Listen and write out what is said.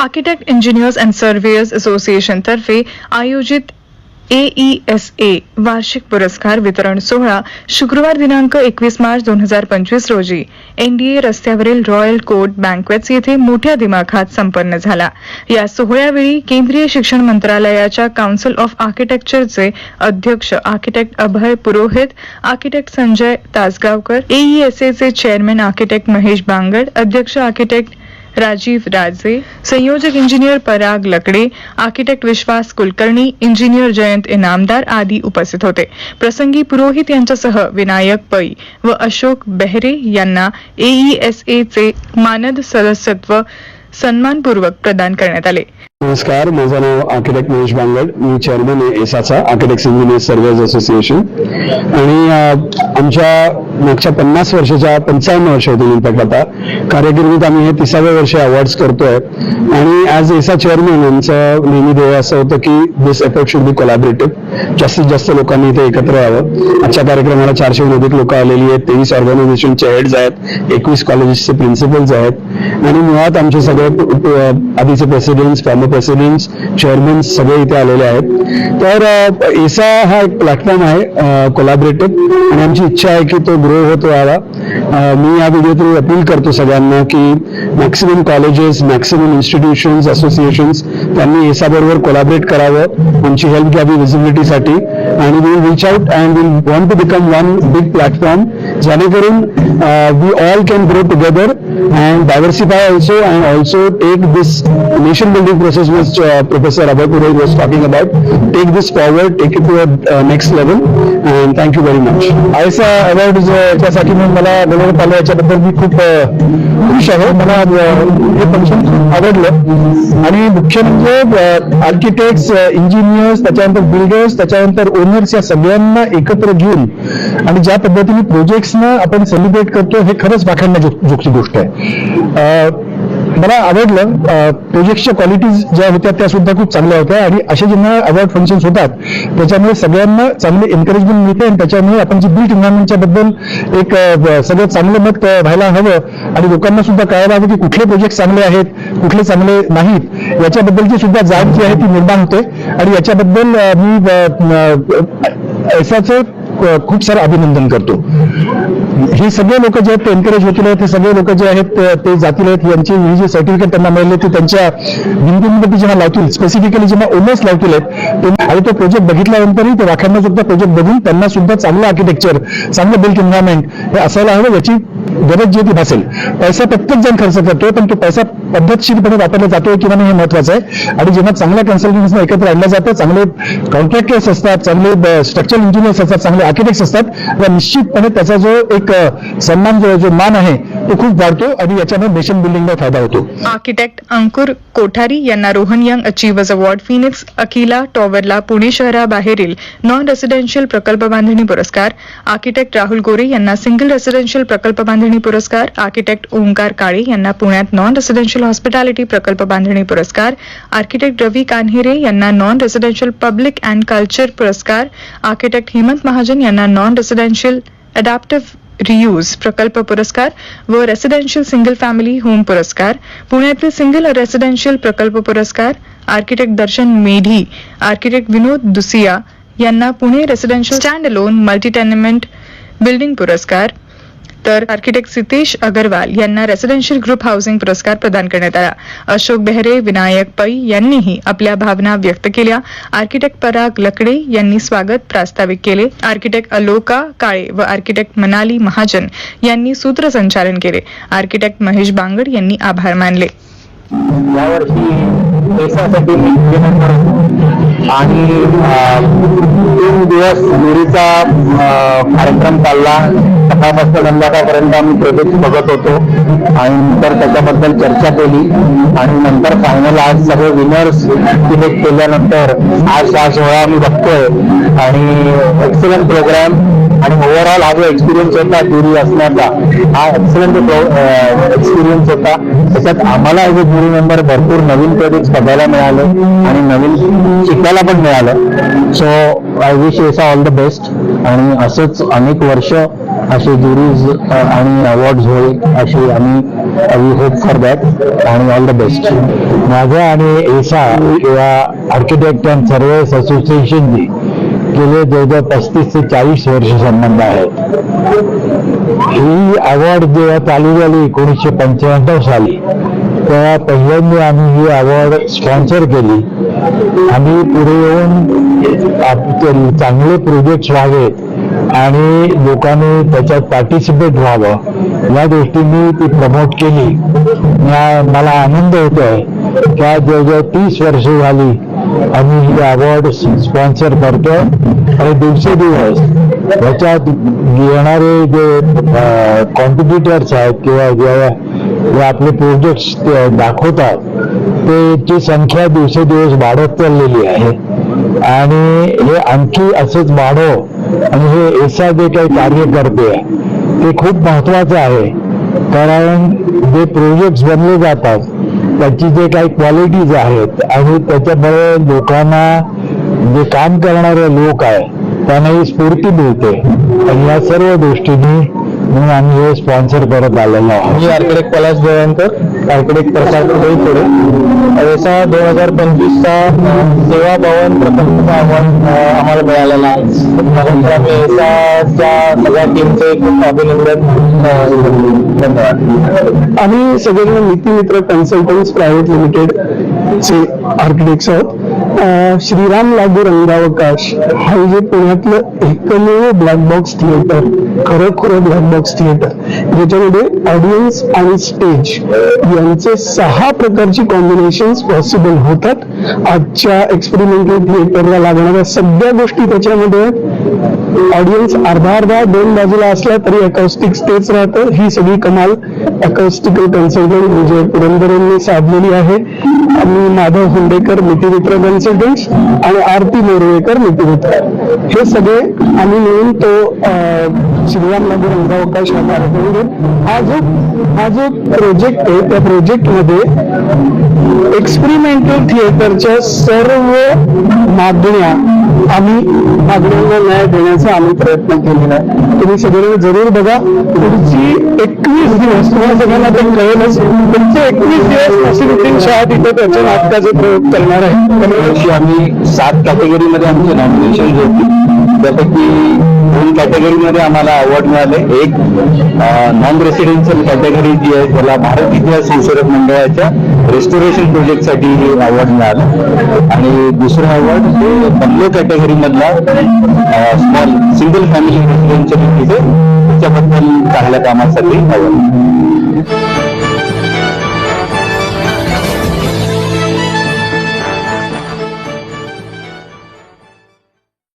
Architect engineers and surveyors असोसिएशनतर्फे आयोजित AESA वार्षिक पुरस्कार वितरण सोहळा शुक्रवार दिनांक एकवीस मार्च दोन हजार पंचवीस रोजी. एनडीए रस्त्यावरील रॉयल कोर्ट बँक्वेट्स येथे मोठ्या दिमाखात संपन्न झाला. या सोहळ्यावेळी केंद्रीय शिक्षण मंत्रालयाच्या काउन्सिल ऑफ आर्किटेक्चरचे अध्यक्ष आर्किटेक्ट अभय पुरोहित आर्किटेक्ट संजय तासगावकर एईएसएचे चेअरमॅन आर्किटेक्ट महेश बांगड अध्यक्ष आर्किटेक्ट राजीव राजे संयोजक engineer Parag Lakade architect Vishwas Kulkarni engineer Jayant Inamdar आदी उपस्थित होते. प्रसंगी पुरोहित यांच्यासह विनायक पै व अशोक बेहरे यांना एईएसए चे मानद सदस्यत्व सन्मानपूर्वक प्रदान करण्यात आले. नमस्कार माझं नाव आर्किटेक्ट महेश बांगड. मी चेअरमन आहे एसाचा आर्किटेक्ट इंजिनियर सर्व्हिस असोसिएशन आणि आमच्या मागच्या पन्नास वर्षाच्या पंचावन्न वर्ष होतील इनफॅक्ट आता. कार्यकिर्दीत आम्ही हे तिसाव्या वर्षी अवॉर्ड्स करतोय. आणि ॲज एसा चेअरमन आमचं नेहमी ध्येय असं होतं की this effort should be collaborative जास्तीत जास्त लोकांनी इथे एकत्र यावं. आजच्या कार्यक्रमाला चारशेहून अधिक लोक आलेली आहेत. तेवीस ऑर्गनायझेशनचे हेड्स आहेत. एकवीस कॉलेजेसचे प्रिन्सिपल्स आहेत. आणि मुळात आमचे सगळे आधीचे प्रेसिडेंट्स फॉर्मर प्रेसिडेंट्स चेअरमन सगळे इथे आलेले आहेत. तर एसा हा एक प्लॅटफॉर्म आहे कोलॅबरेटिव्ह आणि आमची इच्छा आहे की तो ग्रो होतो यावा मी या व्हिडिओ थ्रू अपील करतो सगळ्यांना की maximum colleges maximum institutions associations त्यांनी एसा बरोबर कोलॅबरेट करावं. आमची हेल्प घ्यावी विजिबिलिटीसाठी आणि will reach out and will want to become one big platform जेणेकरून we all can grow together and diversify also and also take this nation building process which professor uh, talking about. Take this forward, take it to a uh, next next and thank thank you very much Aaysa award याच्यासाठी मी मला बोलवण्यात आलं याच्याबद्दल मी खूप खुश आहे मला हे फंक्शन आवडलं आणि मुख्य म्हणजे आर्किटेक्ट्स इंजिनियर्स त्याच्यानंतर बिल्डर्स त्याच्यानंतर ओनर्स या सगळ्यांना एकत्र घेऊन आणि ज्या पद्धतीने प्रोजेक्ट्सना आपण सेलिब्रेट करतो हे खरंच वाखाणण्याजोगची गोष्ट आहे. मला आवडलं प्रोजेक्टच्या क्वालिटीज ज्या होत्या त्या सुद्धा खूप चांगल्या होत्या आणि असे जेव्हा अवॉर्ड फंक्शन्स होतात त्याच्यामुळे सगळ्यांना चांगले एनकरेजमेंट मिळते आणि त्याच्यामुळे आपण जे बिल्ट इन्व्हायरमेंटच्या बद्दल एक सगळं चांगलं मत व्हायला हवं आणि लोकांना सुद्धा कळायला हवं की कुठले प्रोजेक्ट चांगले आहेत कुठले चांगले नाहीत याच्याबद्दलची सुद्धा जाण जी आहे ती निर्माण होते आणि याच्याबद्दल मी अ, ऐसाचं खूप सारं अभिनंदन करतो हे सगळे लोक जे आहेत ते एनकरेज होतील ते सगळे लोक जे आहेत ते- जातील आहेत यांची ही जे सर्टिफिकेट त्यांना मिळले ते त्यांच्या हिंदूंमध्ये जेव्हा लावतील स्पेसिफिकली जेव्हा ओनर्स लावतील आहेत आणि तो प्रोजेक्ट बघितल्यानंतरही ते वाख्यांना सुद्धा प्रोजेक्ट बघून त्यांना सुद्धा चांगलं आर्किटेक्चर चांगलं बिल्ट एन्व्हायरमेंट हे असायला हवं याची गरज जी ती भासेल. पैसा प्रत्येक जण खर्च करतो पण तो पैसा पद्धतशीरपणे वापरला जातोय किंवा नाही हे महत्वाचं आहे. आणि जेव्हा चांगल्या कन्सल्टन्सना एकत्र आणल्या जातं चांगले कॉन्ट्रॅक्टर्स असतात चांगले स्ट्रक्चरल इंजिनियर्स असतात चांगले आर्किटेक्ट्स असतात तर निश्चितपणे त्याचा जो एक अ, सन्मान जो जो मान आहे तो खूप वाढतो आणि याच्यामुळे नेशन बिल्डिंगला फायदा होतो. आर्किटेक्ट अंकुर कोठारी यांना Rohan young achievers award Phoenix Akila टॉवरला Pune शहराबाहेरील नॉन रेसिडेन्शियल प्रकल्प बांधणी पुरस्कार. आर्किटेक्ट राहुल गोरे यांना सिंगल रेसिडेन्शियल प्रकल्प बांधणी पुरस्कार. आर्किटेक्ट ओंकार काळे यांना पुण्यात नॉन रेसिडेन्शियल हॉस्पिटॅलिटी प्रकल्प बांधणी पुरस्कार. आर्किटेक्ट रवी कान्हेरे यांना non residential public and culture पुरस्कार. आर्किटेक्ट हेमंत महाजन यांना नॉन रेसिडेन्शियल अडॅप्टिव्ह रियूज प्रकल्प पुरस्कार व रेसिडेन्शियल सिंगल फॅमिली होम पुरस्कार पुण्यातील सिंगल रेसिडेन्शियल प्रकल्प पुरस्कार आर्किटेक्ट दर्शन मेढी आर्किटेक्ट विनोद दुसिया यांना Pune residential stand alone multi tenement building पुरस्कार तर आर्किटेक्ट सितेश अगरवाल यांना रेसिडेन्शियल ग्रुप हाऊसिंग पुरस्कार प्रदान करण्यात आला. अशोक बेहरे विनायक पै यांनीही आपल्या भावना व्यक्त केल्या. आर्किटेक्ट पराग लकडे यांनी स्वागत प्रास्ताविक केले. आर्किटेक्ट अलोका काळे व आर्किटेक्ट मनाली महाजन यांनी सूत्रसंचालन केले. आर्किटेक्ट महेश बांगड यांनी आभार मानले. यावर्षी देशासाठी आणि तीन दिवस मुलीचा कार्यक्रम चालला. सकाळपासून संध्याकाळपर्यंत आम्ही प्रोजेक्ट बघत होतो. आणि नंतर त्याच्याबद्दल चर्चा केली. आणि नंतर फायनल आज सगळे विनर्स सिलेक्ट केल्यानंतर आज हा सोहळा आम्ही बघतोय. आणि एक्सलंट प्रोग्राम आणि ओव्हरऑल हा जो एक्सपिरियन्स होता ज्युरी असण्याचा हा एक्सलंट एक्सपिरियन्स होता. त्याच्यात आम्हाला एज अ ज्युरी मेंबर भरपूर नवीन प्रोजेक्ट बघायला मिळाले आणि नवीन शिकायला पण मिळालं. So I wish us all the best आणि असंच अनेक वर्ष असे जुरीज आणि अवॉर्ड होईल अशी आम्ही वी होप फॉर दॅट आणि ऑल द बेस्ट माझा आणि एसा किंवा आर्किटेक्ट अँड सर्वेस असोसिएशनची गेले जवळजवळ पस्तीस ते चाळीस वर्ष संबंध आहेत ही अवॉर्ड जेव्हा चालू झाली एकोणीसशे पंच्याण्णव साली तेव्हा पहिल्यांदा आम्ही ही अवॉर्ड स्पॉन्सर केली. आम्ही पुढे येऊन चांगले प्रोजेक्ट व्हावेत आणि लोकांनी त्याच्यात पार्टिसिपेट व्हावं. या दृष्टीने ती प्रमोट केली. मला आनंद होतोय त्या जवळजवळ तीस वर्ष झाली आम्ही ही अवॉर्ड स्पॉन्सर करतो आणि दिवसेदिवस त्याच्यात येणारे जे कॉम्पिटिटर्स आहेत किंवा जे आपले प्रोजेक्ट्स दाखवतात ते ची संख्या दिवसेदिवस वाढत चाललेली आहे. आणि हे आणखी असंच वाढव आणि हे एसा जे काही कार्य करते ते खूप महत्वाचं आहे. कारण जे प्रोजेक्ट्स बनले जातात त्याची जे काही क्वालिटीज आहेत आणि त्याच्यामुळे लोकांना जे काम करणारे लोक आहे त्यांनाही स्फूर्ती मिळते. आणि या सर्व गोष्टींनी म्हणून आम्ही हे स्पॉन्सर करत आलेलो आहोत. मी आर्किटेक्ट कैलास जयंकर आर्किटेक्ट प्रसाद पुढे. असा दोन हजार पंचवीसचा सेवा भवन प्रकल्पाचा अ, आम्हाला मिळालेला आहे. त्यानंतर आम्ही एसाच्या सगळ्या टीमचे खूप अभिनंदन धन्यवाद. आम्ही सगळेजण नीतिमित्र कन्सल्टन्स प्रायव्हेट लिमिटेड चे आर्किटेक्ट्स आहोत. श्रीराम लागू रंगावकाश हे जे म्हणजे पुण्यातलं एकमेव ब्लॅक बॉक्स थिएटर खरोखर ब्लॅक बॉक्स थिएटर ज्याच्यामध्ये ऑडियन्स आणि स्टेज यांचे सहा प्रकारची कॉम्बिनेशन पॉसिबल होतात. आजच्या एक्सपेरिमेंटल थिएटरला लागणाऱ्या सगळ्या गोष्टी त्याच्यामध्ये ऑडियन्स अर्धा अर्धा दोन बाजूला असला तरी अकॉस्टिक स्टेज राहतं. ही सगळी कमाल अकॉस्टिकल कन्सल्टंट म्हणजे पुरंदरांनी साधलेली आहे. आणि माधव हुंडेकर नीतिमित्र कन्सल्टंट्स आणि आरती मोरवेकर नीतिमित्र हे सगळे आम्ही मिळून तो अं, श्रीराम लागू रंगावकाश हा कार्यक्रम हा जो हा जो प्रोजेक्ट आहे. त्या प्रोजेक्टमध्ये एक्सपेरिमेंटल थिएटरच्या सर्व मागण्या आम्ही मागण्यांना न्याय देण्याचा आम्ही प्रयत्न केलेला आहे. तुम्ही सगळे जरूर बघा. पुढची एकवीस दिवस तुम्हाला सगळ्यांना ते कळेलच पुढचे एकवीस दिवस नसिरुद्दीन शाह शाळा तिथे त्याच्या नाटकाचे प्रयोग करणार आहे. यावर्षी आम्ही सात कॅटेगरीमध्ये आमचे नॉमिनेशन होती. त्यापैकी दोन कॅटेगरीमध्ये आम्हाला अवॉर्ड मिळाले. एक नॉन रेसिडेन्शियल कॅटेगरी जी आहे त्याला भारत इतिहास संशोधक मंडळाच्या रेस्टोरेशन प्रोजेक्टसाठी अवॉर्ड मिळाला. आणि दुसरं अवॉर्ड हे बंगलो कॅटेगरीमधला स्मॉल सिंगल फॅमिली रेसिडेन्शियल तिथे त्याच्याबद्दल चांगल्या कामासाठी अवॉर्ड